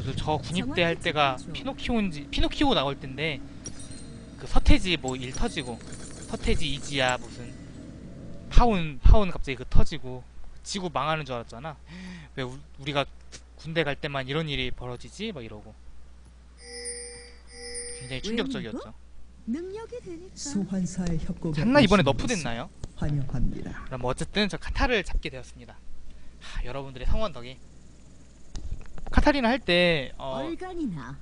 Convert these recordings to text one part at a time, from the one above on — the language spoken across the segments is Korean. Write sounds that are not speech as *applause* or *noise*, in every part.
저도 저 군입대 할 때가 피노키오인지 피노키오 나올 때인데 그 서태지 뭐 일 터지고 서태지 이지야 무슨 파운 파운 갑자기 그 터지고 지구 망하는 줄 알았잖아. 왜 우, 우리가 군대 갈 때만 이런 일이 벌어지지? 막 이러고 굉장히 충격적이었죠. 능력이 되니까. 소환사의 협곡에 잤나 이번에 너프 됐나요? 환영합니다. 그럼 뭐 어쨌든 저 카타를 잡게 되었습니다. 하, 여러분들의 성원 덕에 카타리나 할 때 어.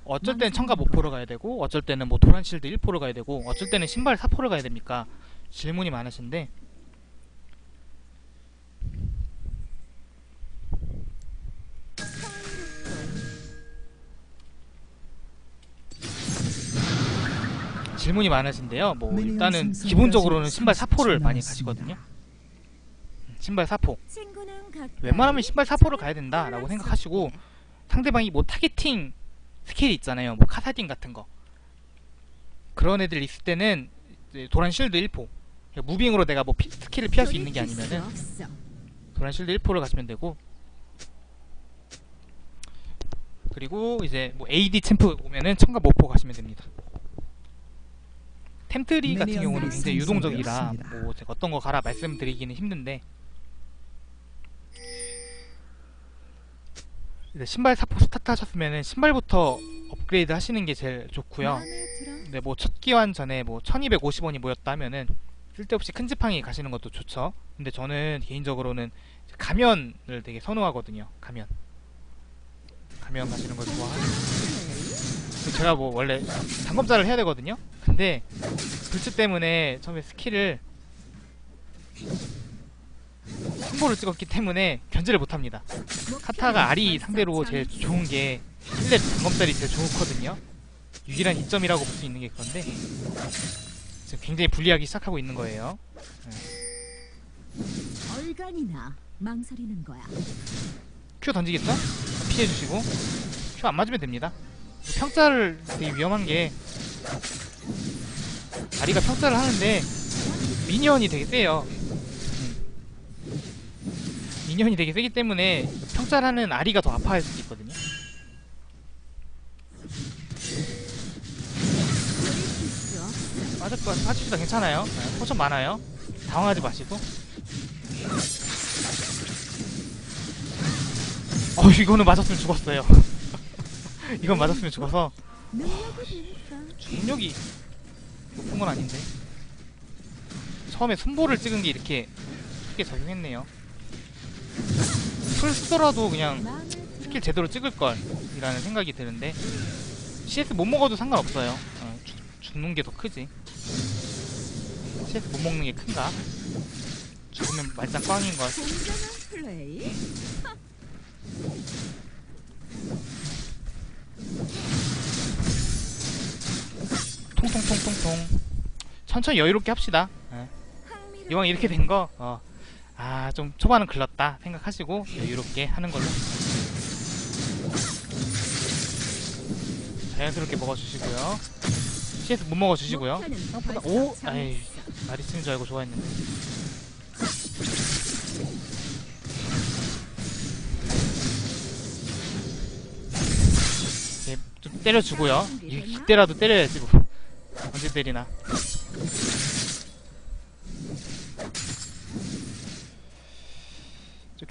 어쩔 때는 청가 모포를 가야 되고 어쩔 때는 뭐 도란실드 1포를 가야 되고 어쩔 때는 신발 4포를 가야 됩니까? 질문이 많으신데 질문이 많으신데요. 뭐 일단은 기본적으로는 신발 30초 4포를 많이. 가시거든요. 음, 신발 4포. 친구는 가까이, 웬만하면 신발 4포를 가야 된다라고 생각하시고 상대방이 뭐 타겟팅 스킬이 있잖아요. 뭐 카사딘 같은 거. 그런 애들 있을 때는 도란 실드 1포. 무빙으로 내가 뭐 피- 스킬을 피할 수 있는 게 아니면은. 도란 실드 1포를 가시면 되고 그리고 이제 뭐 AD 챔프 오면은 청가 모포 가시면 됩니다. 템트리 같은 경우는 굉장히 유동적이라. 뭐 어떤 거 가라 말씀드리기는 힘든데 신발 사포 스타트 하셨으면은 신발부터 업그레이드 하시는 게 제일 좋고요. 들어. 근데 뭐 첫 기환 전에 뭐 1250원이 모였다 하면은 쓸데없이 큰 지팡이 가시는 것도 좋죠. 근데 저는 개인적으로는 가면을 되게 선호하거든요. 가면. 가면 가시는 걸 좋아하고 제가 뭐 원래 단검자를 해야 되거든요. 근데 불츠 때문에 처음에 스킬을 승보를 찍었기 때문에 견제를 못합니다. 카타가 알이 상대로 제일 좋은 게 1렙 단검살이 제일 좋거든요. 유일한 이점이라고 볼 수 있는 게 그건데 지금 굉장히 불리하기 시작하고 있는 거예요. 얼간이나 망설이는 거야. 큐 던지겠죠? 피해주시고 큐 안 맞으면 됩니다. 평자를 되게 위험한 게 아리가 평자를 하는데 미니언이 되게 세요. 음. 미니언이 되게 세기 때문에 평자를 하는 아리가 더 아파할 수도 있거든요. 빠질 거 빠집시다 괜찮아요. 네, 포션 많아요. 당황하지 마시고. 어 이거는 맞았으면 죽었어요. *laughs* 이건 맞았으면 죽어서. 중력이 높은 건 아닌데. 처음에 순보를 찍은 게 이렇게 크게 작용했네요. 풀 쓰더라도 그냥. 스킬 제대로 찍을 걸 이라는 생각이 드는데 CS 못 먹어도 상관없어요. 어, 죽, 죽는 게 더 크지. CS 못 먹는 게 큰가? 죽으면 말짱 꽝인 걸. 공정한 플레이. 통통통통통. 천천히 여유롭게 합시다. 예. 흥미로운 이왕 이렇게 된 거, 어, 아, 좀 초반은 글렀다 생각하시고 여유롭게 하는 걸로. 자연스럽게 먹어주시고요. CS 못 먹어주시고요. 생각보다 오. 아이, 날이 쓰는 줄 알고 좋아했는데. 예, 좀 때려주고요. 이- 이때라도 때려야지 뭐. 언제 때리나.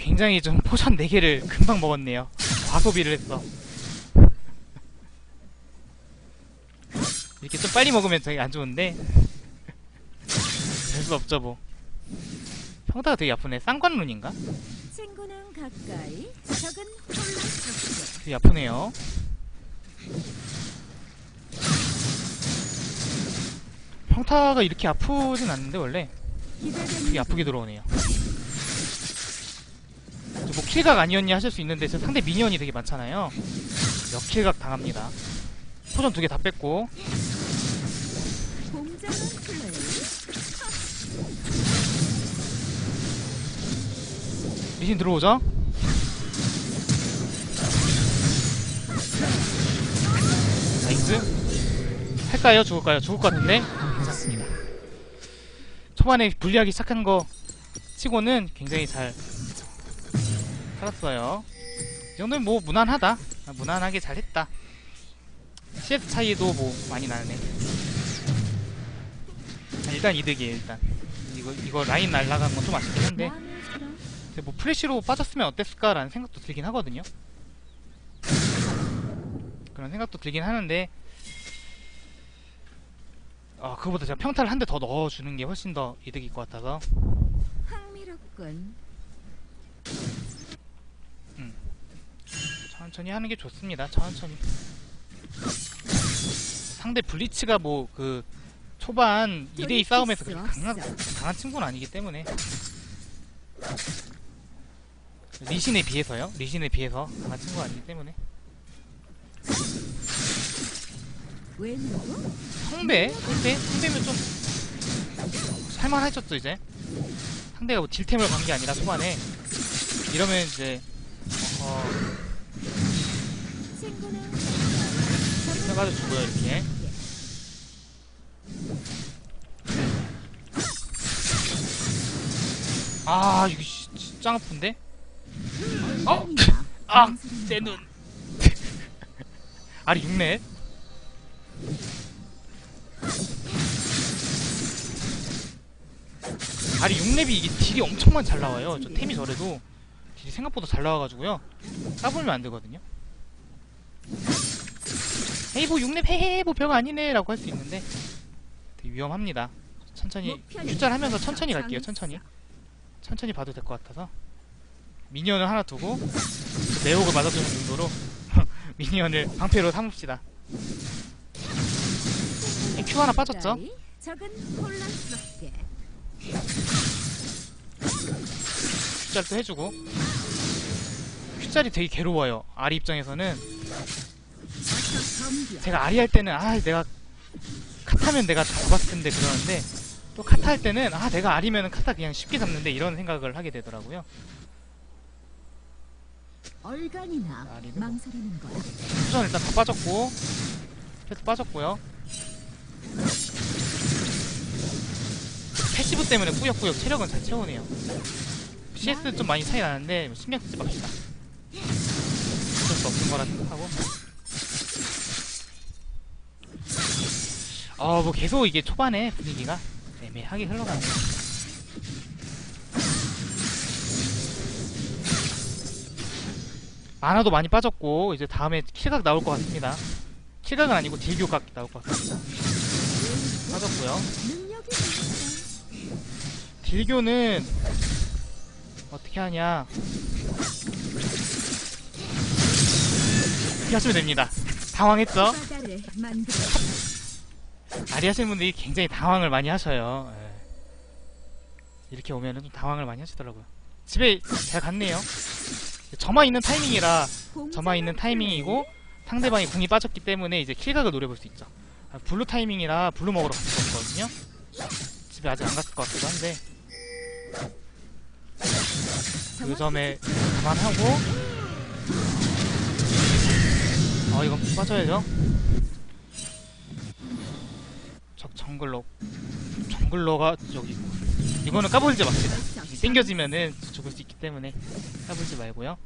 굉장히 좀 포션 4개를 금방 먹었네요. 과소비를 했어. 이렇게 좀 빨리 먹으면 되게 안 좋은데 될 수 없죠 뭐. 평타가 되게 아프네. 쌍관룬인가? 친구는 가까이, 적은 홀로 되게 아프네요. 평타가 이렇게 아프진 않는데 원래 되게 아프게 들어오네요. 저뭐 킬각 아니었냐 하실 수 있는데 저 상대 미니언이 되게 많잖아요. 역킬각 당합니다. 포션 두 개 다 뺐고. 리신 들어오죠? 나이스 할까요? 죽을까요? 죽을 것 같은데 괜찮습니다 초반에 불리하기 시작한 거 치고는 굉장히 잘 살았어요 이 정도면 뭐 무난하다 아, 무난하게 잘했다. CS 차이도 뭐 많이 나네. 아, 일단 이득이에요 일단. 이거 이거 라인 날라간 건 좀 아쉽긴 한데 뭐 플래시로 빠졌으면 어땠을까라는 생각도 들긴 하거든요. 그런 생각도 들긴 하는데 아 그거보다 제가 평타를 한 대 더 넣어주는 게 훨씬 더 이득일 것 같아서 흥미롭군. 천천히 하는 게 좋습니다. 천천히. 상대 블리츠가 뭐 그 초반 2대2 싸움에서 그렇게 강한, 강한 친구는 아니기 때문에 리신에 비해서요. 리신에 비해서 강한 친구가 아니기 때문에? 상대 상대 상대면 좀 할만하셨죠 이제 상대가 뭐 딜템을 간 게 아니라 초반에 이러면 이제 어 해가지고 주고요 이렇게 아 이거 씨, 진짜 아픈데 어? *laughs* 아, 내. 눈. 아리 6렙. 아리 6렙이 이게 딜이 엄청만 잘 나와요. 저 템이 저래도 딜이 생각보다 잘 나와가지고요. 까불면 안 되거든요. 에이 뭐 6렙 헤헤 뭐 별거 아니네 라고 할 수 있는데 되게 위험합니다. 천천히 큐짤 하면서 천천히 갈게요. 천천히. 천천히 봐도 될 것 같아서 미니언을 하나 두고 내옥을 맞아주는 정도로 *laughs* 미니언을 방패로 삼읍시다. 큐 하나 빠졌죠? 큐짤도 해주고 큐짤이 되게 괴로워요. 아리 입장에서는. 제가 아리 할 때는 아 내가 카타면 내가 다 잡았을 텐데 그러는데 또 카타 할 때는 아 내가 아리면은 카타 그냥 쉽게 잡는데 이런 생각을 하게 되더라고요. 얼간이나 아리는 뭐. 망설이는. 수전 일단 다 빠졌고 패스 빠졌고요 패시브 때문에 꾸역꾸역 체력은 잘 채우네요 CS 좀 많이 차이 나는데 뭐 신경 쓰지 맙시다 어쩔 수 없는 거라 생각하고 어뭐 계속 이게 초반에 분위기가 애매하게 흘러가네요 만화도 많이 빠졌고 이제 다음에 킬각 나올 것 같습니다. 킬각은 아니고 딜교각 나올 것 같습니다. 빠졌고요. 딜교는 어떻게 하냐? 이렇게 하시면 됩니다. 당황했죠? 아리 하시는 분들이 굉장히 당황을 많이 하셔요. 예. 이렇게 오면은 좀 당황을 많이 하시더라고요. 집에 잘 갔네요. 저만 있는 타이밍이라 저만 있는 타이밍이고 상대방이 궁이 빠졌기 때문에 이제 킬각을 노려볼 수 있죠. 아, 블루 타이밍이라 블루 먹으러 갔을 거거든요. 집에 아직 안 갔을 것 같기도 한데 그 점에 감안하고 어 이건 빠져야죠. 적 정글러 정글러가 저기 이거는 까불지 맙시다. 이 땡겨지면은 죽을 수 있기 때문에 까불지 말고요.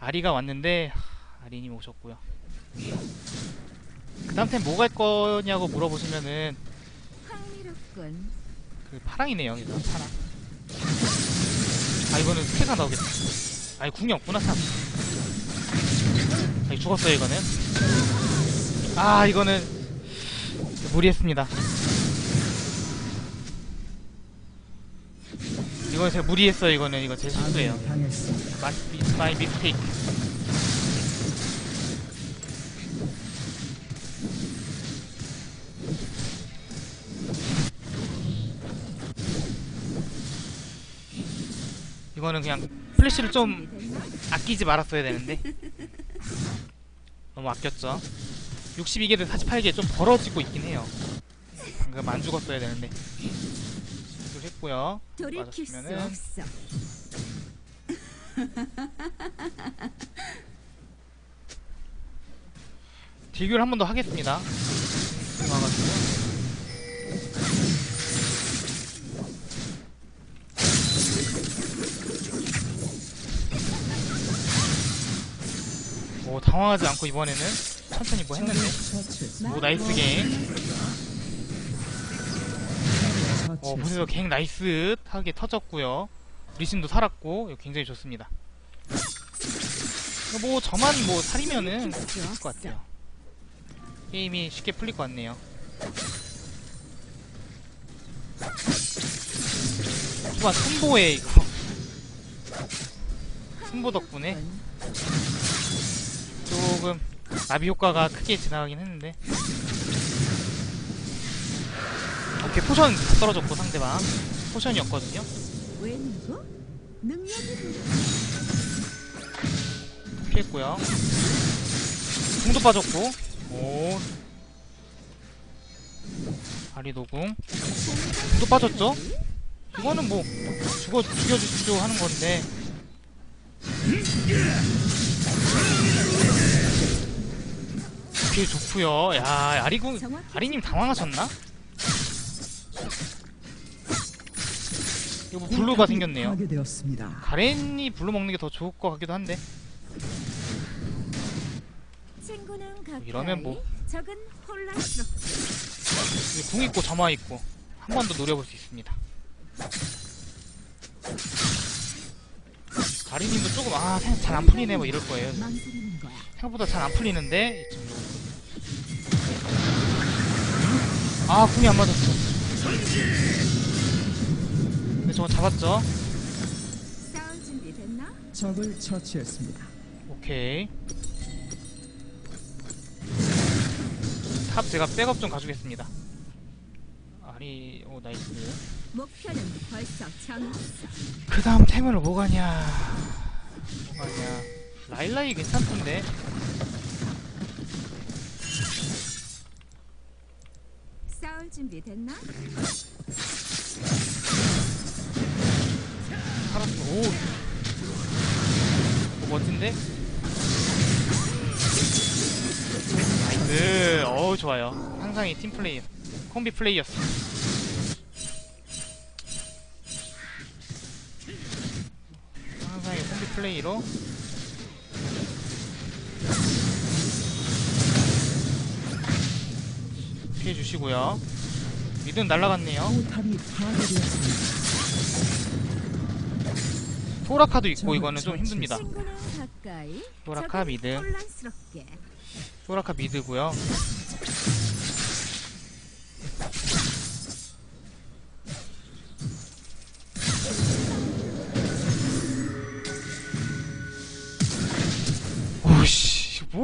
아리가 왔는데 하, 아리님 오셨고요. 그 다음 템 뭐 갈 거냐고 물어보시면은. 그 파랑이네요. 일단 파랑. 아 이거는 스케가 나오겠다. 아니 궁이 없구나 참. 아 죽었어요 이거는. 아 이거는 무리했습니다. 이건 제가 무리했어요 이거는 이거 제 실수예요. 아군이 당했습니다. 이거는 그냥 플래시를 좀? 아끼지 말았어야 되는데. 너무 아꼈죠. 62개 대 48개 좀 벌어지고 있긴 해요. 방금 안 죽었어야 되는데. 이걸 했고요. 맞았으면은. 딜교를 한 번 더 하겠습니다. 와가지고 오 당황하지 않고 이번에는 천천히 뭐 했는데. 오 나이스 갱. 어. 보세요. 갱 나이스 하게 터졌고요. 리신도 살았고 굉장히 좋습니다. 뭐 저만 뭐 살이면은 수 될것 같아요. 게임이 쉽게 풀릴 것 같네요. 초반 승보에 이거. 승보 덕분에 조금 나비 효과가 크게 지나가긴 했는데. 오케이 포션 다 떨어졌고 상대방. 포션이었거든요. 피했고요. 궁도 빠졌고. 오. 아리 노궁 궁도 빠졌죠? 이거는 뭐 죽어 죽여주시죠 하는 건데 오케이 좋고요 야 아리궁 아리님 당황하셨나? 이거 뭐 블루가 생겼네요. 가렌이 블루 먹는 게 더 좋을 것 같기도 한데 이러면 뭐. 궁 있고 점화 있고 한 번 더 노려볼 수 있습니다. 가리님도 조금 아 잘 안 풀리네 뭐 이럴 거예요. 생각보다 잘 안 풀리는데. 아 궁이 안 맞았어. 근데 저거 잡았죠? 적을 처치했습니다. 오케이. 탑 제가 백업 좀 가주겠습니다. 아리 오 나이스. 목표는 벌써 정했어 그 다음 템을 뭐 가냐? 뭐 가냐? 라일라이 괜찮던데. 싸울 준비 됐나? 살았어 오, 오 멋진데? 나이스. 어우 좋아요. 항상 이 팀플레이 콤비 플레이였어 플레이로. 피해 주시고요. 미드는 날라갔네요. 소라카도 있고 이거는 좀 힘듭니다. 소라카 미드. 소라카 미드고요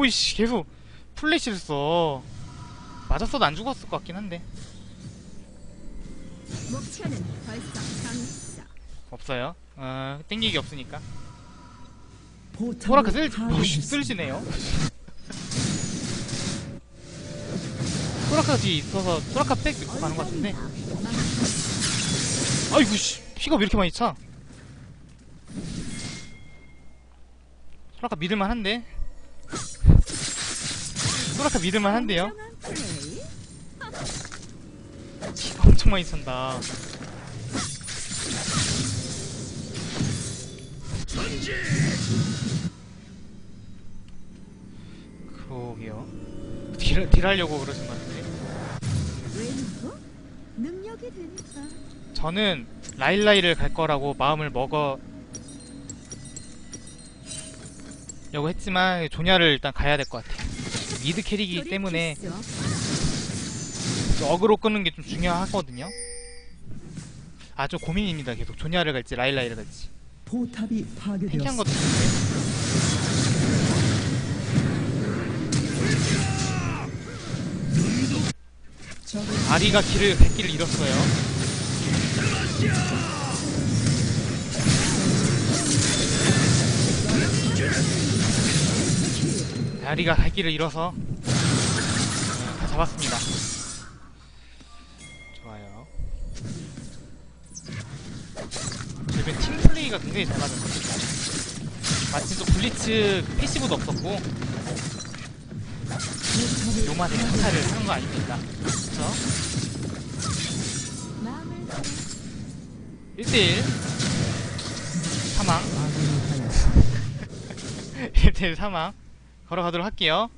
오씨 뭐이씨 계속 플래시를 써. 맞았어도 안 죽었을 것 같긴 한데. 목표는 벌써 정했어 없어요? 어 땡기기 없으니까. 소라카 쓸. 쓸지네요. 소라카 뒤에 있어서 소라카 백 믿고 가는 것 같은데. 아이고 씨 피가 왜 이렇게 많이 차? 소라카 믿을만 한데? 소라카 믿을만 한데요? 피가 엄청 많이 찬다. 그러게요. 딜, 딜하려고 그러신 것 같은데. 저는 라일라이를 갈 거라고 마음을 먹어 려고 했지만 조냐를 일단 가야 될 것 같아요 미드 캐릭이기 때문에. 어그로 끄는 게 좀 중요하거든요. 아 좀 고민입니다 계속. 조냐를 갈지 라일라이를 갈지. 포탑이 파괴되었습니다. 것도 아리가 길을 갈 길을 잃었어요 아리가 갈 길을 잃어서 네, 다 잡았습니다. 좋아요. 주변 팀 플레이가 굉장히 잘 맞은 것 같아요 마침 또 블리츠 패시브도 없었고 포탑을 요만 행차를 하는 거 아닙니까? 그쵸? 마음을 다 1대1 사망. *laughs* 파괴하였습니다. 1대1 사망 걸어가도록 할게요.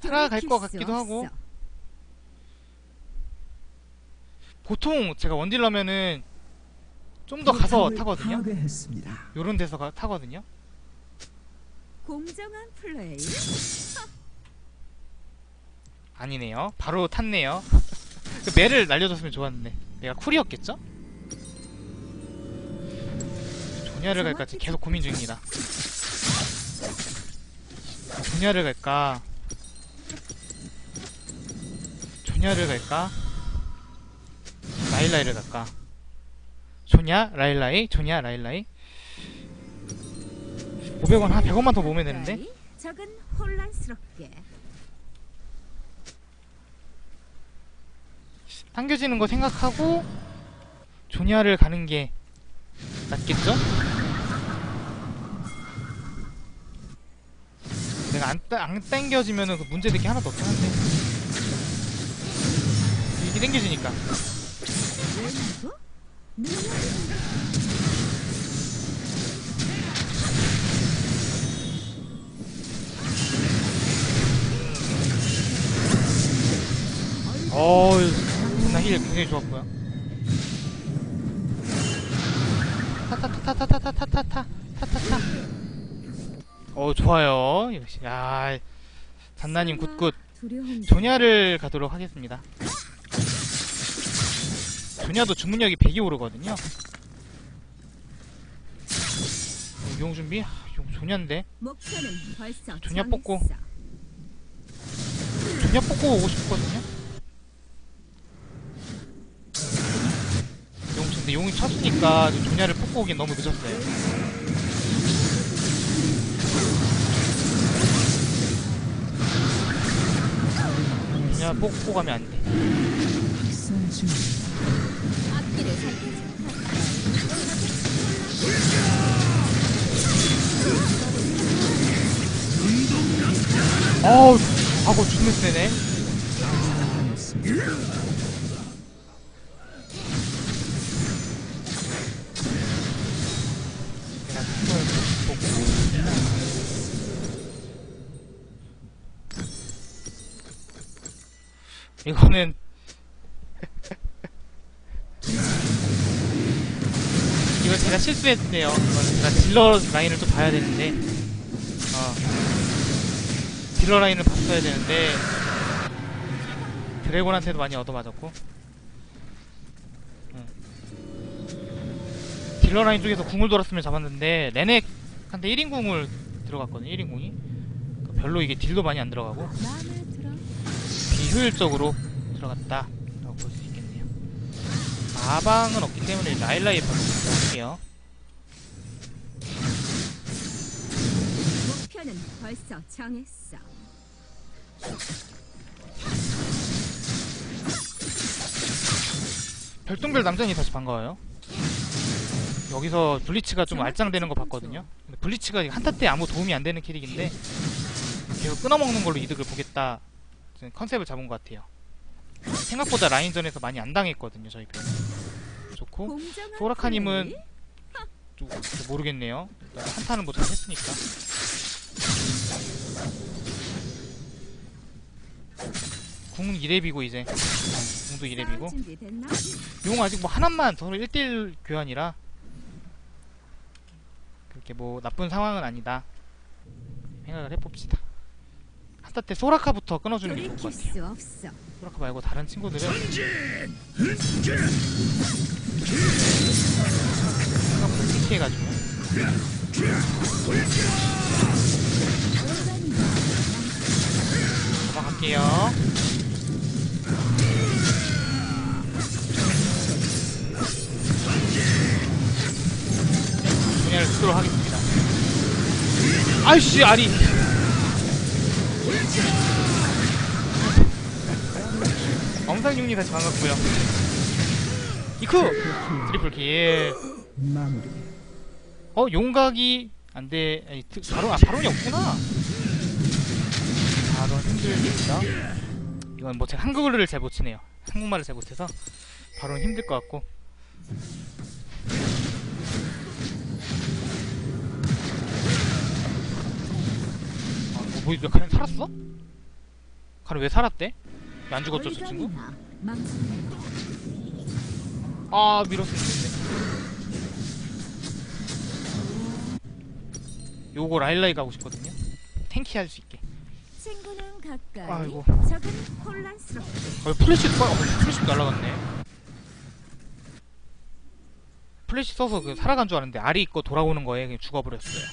살아갈 것 같기도 하고. 보통 제가 원딜러면은 좀 더 가서 타거든요. 요런 데서 가, 타거든요. 공정한 플레이. 아니네요. 바로 탔네요. *laughs* 그 매를 날려줬으면 좋았는데 내가 쿨이었겠죠? 조냐를 갈까 지금 계속 고민 중입니다. 조냐를 갈까? 조냐를 갈까? 라일라이를 갈까? 조냐 라일라이 조냐 라일라이 500원 한 100원만 더 모으면 되는데. 적은 혼란스럽게. 당겨지는 거 생각하고 조니아를 가는 게 낫겠죠? 내가 안, 따- 안 당겨지면은 그 문제될 게 하나도 없긴 한데. 이게 된다. 어우. 존나 힐 굉장히 좋았고요. 타타타타타타타타타타타타 타타타 어 좋아요 역시 야 잔나님 굿굿 두려움. 조냐를 가도록 하겠습니다. 조냐도 주문력이 100이 오르거든요. 용 준비? 아, 용 조냐인데 조냐. 뽑고. 조냐 뽑고 오고 싶거든요. 용 근데 용이 쳤으니까 조냐를 뽑고 오긴 너무 늦었어요. 야 뽑고 가면 안돼. 어우 하고 죽는 세네. 이거는 이거 제가 실수했네요. 이거는 제가 딜러 라인을 좀 봐야 되는데, 어, 딜러 라인을 봤어야 되는데 드래곤한테도 많이 얻어맞았고, 응. 딜러 라인 쪽에서 궁을 돌았으면 잡았는데 레넥한테 1인 궁을 들어갔거든요. 1인 궁이 별로 이게 딜도 많이 안 들어가고. 비효율적으로 들어갔다 라고 볼 수 있겠네요. 마방은 없기 때문에 라일라이 바로 볼게요. 목표는 벌써 정했어. 별똥별 남전이 다시 반가워요. 여기서 블리츠가 좀 알짱되는 거 봤거든요. 블리츠가 한타 때 아무 도움이 안 되는 캐릭인데 계속 끊어먹는 걸로 이득을 보겠다 저는 컨셉을 잡은 것 같아요. 생각보다 라인전에서 많이 안 당했거든요, 저희 편. 좋고 소라카님은. 좀 모르겠네요. 한타는 뭐잘 했으니까. 궁은 2렙이고 이제 어, 궁도 2렙이고 싸울 준비됐나? 용 아직 뭐 하나만 서로 1대1 교환이라 그렇게 뭐 나쁜 상황은 아니다 생각을 해봅시다 한타 때 소라카부터 끊어주는 게 좋을 것 같아요. 소라카 말고 다른 친구들은 생각보다 싱키해가지고. 넘어갈게요. 분야를 쓰도록 하겠습니다. 아이씨 아리 엄상용님 다시 반갑고요. 이쿠! 트리플 킬. 마무리. 어 용각이 안돼. 아니 트- 바로 아 바론이 없구나. 바론 힘들겠죠 이건 뭐 제가 한국어를 잘 못 치네요. 한국말을 잘 못해서 바론 힘들 것 같고 뭐, 야, 가렌 살았어? 가렌 왜 살았대? 왜 안 죽었죠, 저 친구? 아, 밀었으면 좋는데. 요거 라일라이 가고 싶거든요. 탱키 할 수 있게. 친구는 가까이 아이고. 적은 혼란스럽게 어, 플래시 써, 어, 플래시 날라갔네. 플래시 써서 그 살아간 줄 알았는데 알이 있고 돌아오는 거에 그냥 죽어버렸어요.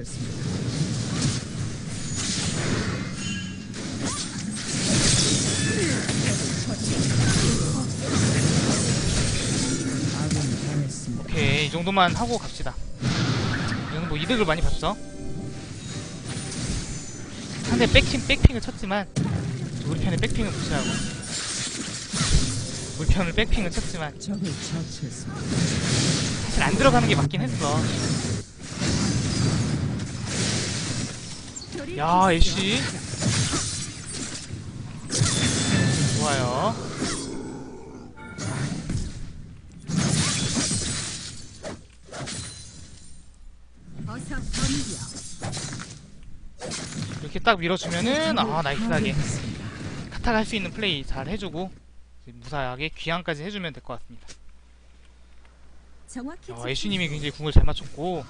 당했습니다. 오케이 이 정도만 하고 갑시다. 이거는 뭐 이득을 많이 봤죠. 상대 백핑 백핑을 쳤지만 우리 편의 백핑을 무시하고 우리 편은 백핑을 쳤지만. 사실 안 들어가는 게 맞긴 했어. 야 애쉬 좋아요. 이렇게 딱 밀어주면은 아 나이스하게. 카타가 할 수 있는 플레이 잘 해주고 무사하게 귀향까지 해주면 될 것 같습니다. 어, 애쉬님이 굉장히 궁을 잘 맞췄고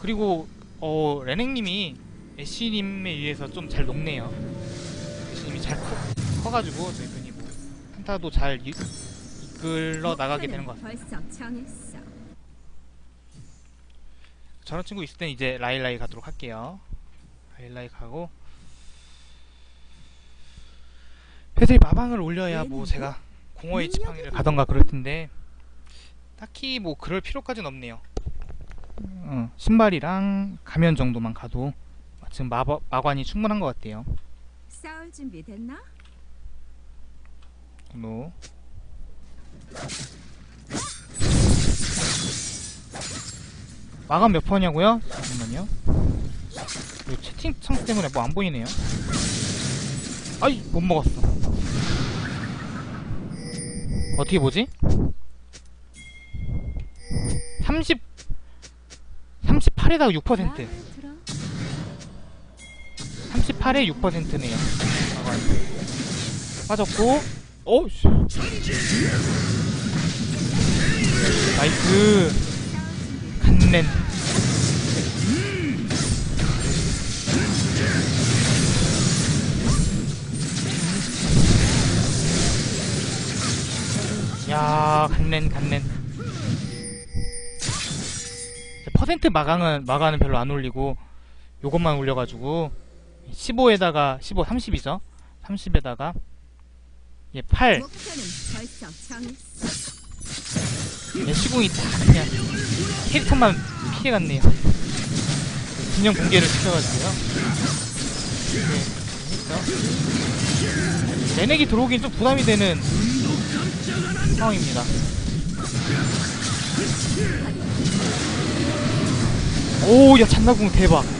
그리고 어 레넥님이 애쉬님에 의해서 좀 잘 녹네요. 애쉬님이 잘 커, 커가지고 저희 편이 뭐 한타도 잘 이, 이끌러 나가게 되는 것 같아요. 저런 친구 있을 땐 이제 라일라이 가도록 할게요. 라일라이 가고 패들이 마방을 올려야 뭐 제가 공허의 지팡이를 가던가 그럴 텐데 딱히 뭐 그럴 필요까지는 없네요. 어, 신발이랑 가면 정도만 가도 지금 마, 마관이 충분한 것 같아요. 싸울 준비 됐나? 뭐 마감 몇 퍼냐고요? 잠깐만요. 채팅창 때문에 뭐 안 보이네요. 아이 못 먹었어. 어떻게 보지? 30 38에다가 6% 마음에 들어 38에 6%네요. 마감. 빠졌고, 어, 씨. 나이스. 간넨. 야, 간넨, 간넨. 퍼센트 마강은, 마가는 별로 안 올리고, 요것만 올려가지고, 15에다가 15, 30이죠. 30에다가 얘 8, 목표는 벌써 정했어 얘 시공이 다 그냥 캐릭터만 피해갔네요. 진영 공개를 시켜가지고요. 네, 했죠. 레넥이 들어오긴 좀 부담이 되는 상황입니다. 오, 야, 잔나궁 대박.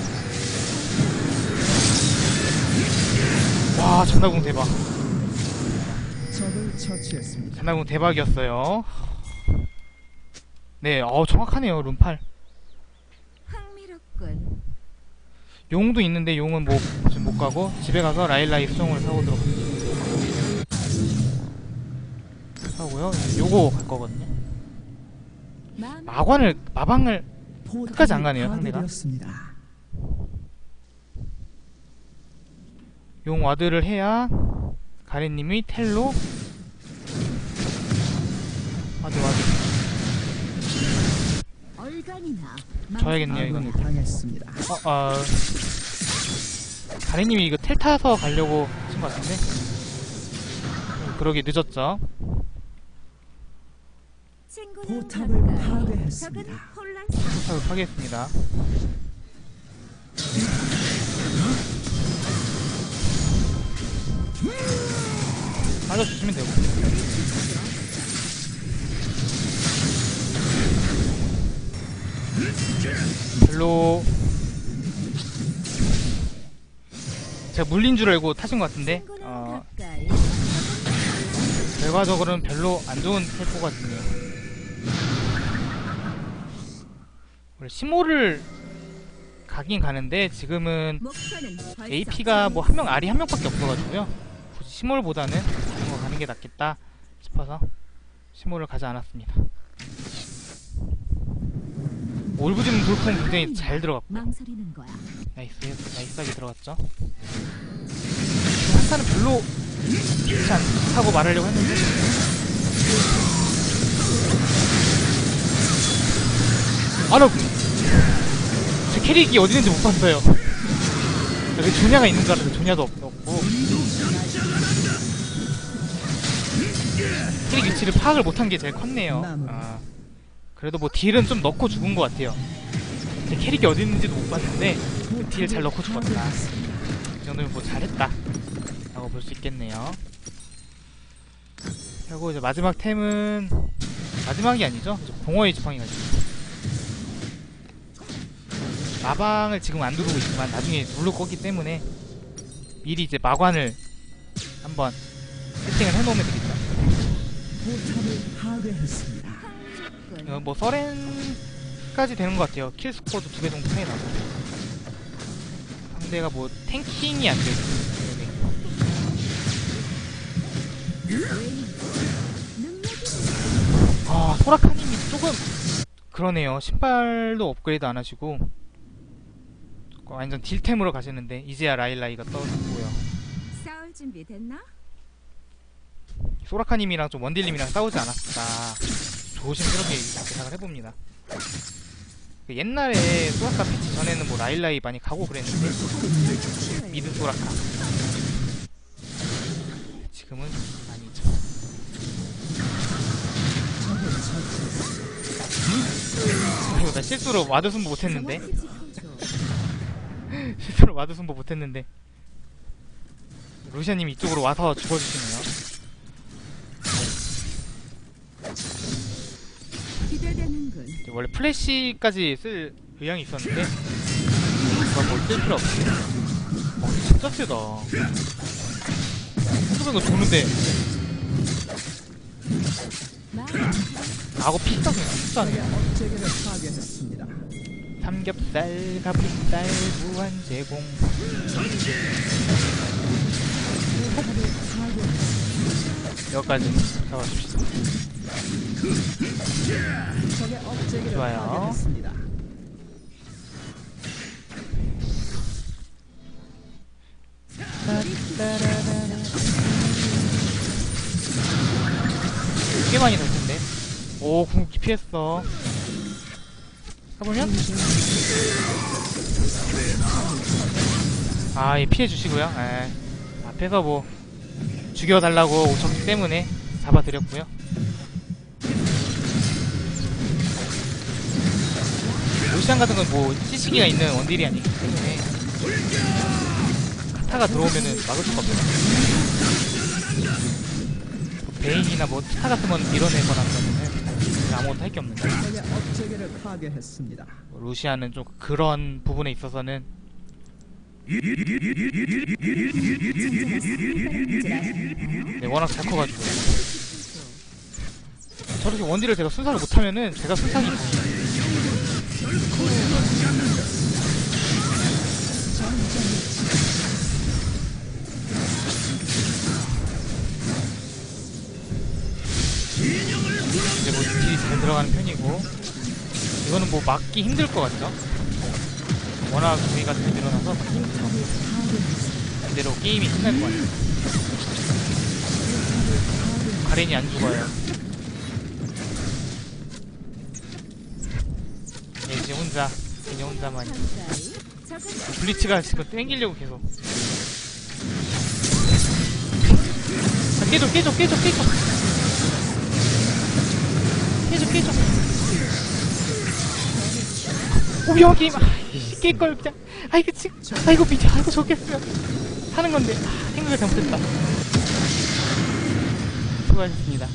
와, 잔나궁 대박. 잔나궁 대박이었어요. 네, 어 정확하네요, 룬8. 흥미롭군 용도 있는데 용은 뭐 지금 못 가고 집에 가서 라일라이 수정을 사오도록 사고요. 요거 갈 거거든요. 마관을 마방을 끝까지 안 가네요, 상대가. 파괴되었습니다. 용 와드를 해야 가래님이 텔로 와드 와드 져야겠네요 이거는. 당했습니다. 어, 아 가래님이 이거 텔 타서 가려고 하신 것 같은데 그러기 늦었죠. 포탑을 파괴했습니다. 부탁을 하겠습니다. 빠져주시면 되고. 별로 제가 물린 줄 알고 타신 것 같은데 어, 결과적으로는 별로 안 좋은 텔포거든요. 원래 심호를 가긴 가는데 지금은 AP가 뭐 한명 알이 한 명밖에 없어가지고요. 굳이 심호보다는 게 낫겠다 싶어서 심호를 가지 않았습니다. 올부즘 돌풍 굉장히 잘 들어갔고. 나이스 나이스하게 들어갔죠. 한타는 별로 좋지 않다고 말하려고 했는데 아나 제 캐릭이 어디 있는지 못 봤어요. 여기 조냐가 있는 줄 알았는데 조냐도 없, 없고 캐릭 위치를 파악을 못한 게 제일 컸네요. 아, 그래도 뭐 딜은 좀 넣고 죽은 것 같아요. 제 캐릭이 어디 있는지도 못 봤는데 딜 잘 넣고 죽었다. 이 정도면 뭐 잘했다. 라고 볼 수 있겠네요. 그리고 이제 마지막 템은 마지막이 아니죠? 이제 공허의 지팡이가지고 마방을 지금 안 누르고 있지만 나중에 누를 거기 때문에 미리 이제 마관을 한번 세팅을 해놓으면 되겠죠. 포탑을 파괴했습니다. 이거 뭐 서렌까지 되는 것 같아요. 킬 스코어도 두 개 정도 차이 나고 상대가 뭐 탱킹이 안 되고 아 소라카님이 조금 그러네요. 신발도 업그레이드 안 하시고 완전 딜템으로 가시는데 이제야 라일라이가 떠오르고요. 싸울 준비 됐나? 소라카님이랑 좀 원딜님이랑 싸우지 않았을까 조심스럽게 예상을 해봅니다. 그 옛날에 소라카 패치 전에는 뭐 라일라이 많이 가고 그랬는데 미드 소라카 지금은 아니죠. 아이고 나 실수로 와드 승부 못했는데. *laughs* 실수로 와드 승부 못했는데 루시아님이 이쪽으로 와서 죽어주시네요. 기대되는 원래 플래시까지 쓸 의향이 있었는데 그건 뭐쓸 필요 없이 어 진짜 세다 이거 죽는데 마음 아고 적의 업체계를 파괴했습니다. 삼겹살 가품살 무한 제공. 여기까지 잡아줍시다 좋아요. 꽤 많이 될 텐데. 오 궁극기 피했어. 해보면? 아 예 피해주시고요. 에 앞에서 뭐 죽여달라고 오셨기 때문에 잡아드렸고요 시안 같은 건 뭐 CC기가 있는 원딜이 아니기 때문에 카타가 들어오면은 막을 수가 없어요. 베인이나 뭐 스타 같은 건 밀어내거나 그러면은 아무것도 할게 적의 업체계를 파괴했습니다. 루시아는 좀 그런 부분에 있어서는 네, 워낙 잘 커가지고. 저렇게 원딜을 제가 순사를 못하면은 제가 순사기 이 막기 힘들 것 같죠? 워낙 구미가 잘 늘어나서 힘들어 이대로 게임이 끝날 것 같아요. 가렌이 안 죽어요. 네, 이제 혼자 이제 혼자만 블리츠가 지금 땡기려고 계속. 아, 깨져 깨져 깨져 깨져. 깨져 깨져 오 위험한 게임 아이씨 깰걸 그냥 아이고 지금 아이고 미쳐 아이고 좋겠어요. 하는 건데 아, 생각을 잘못했다. 수고하셨습니다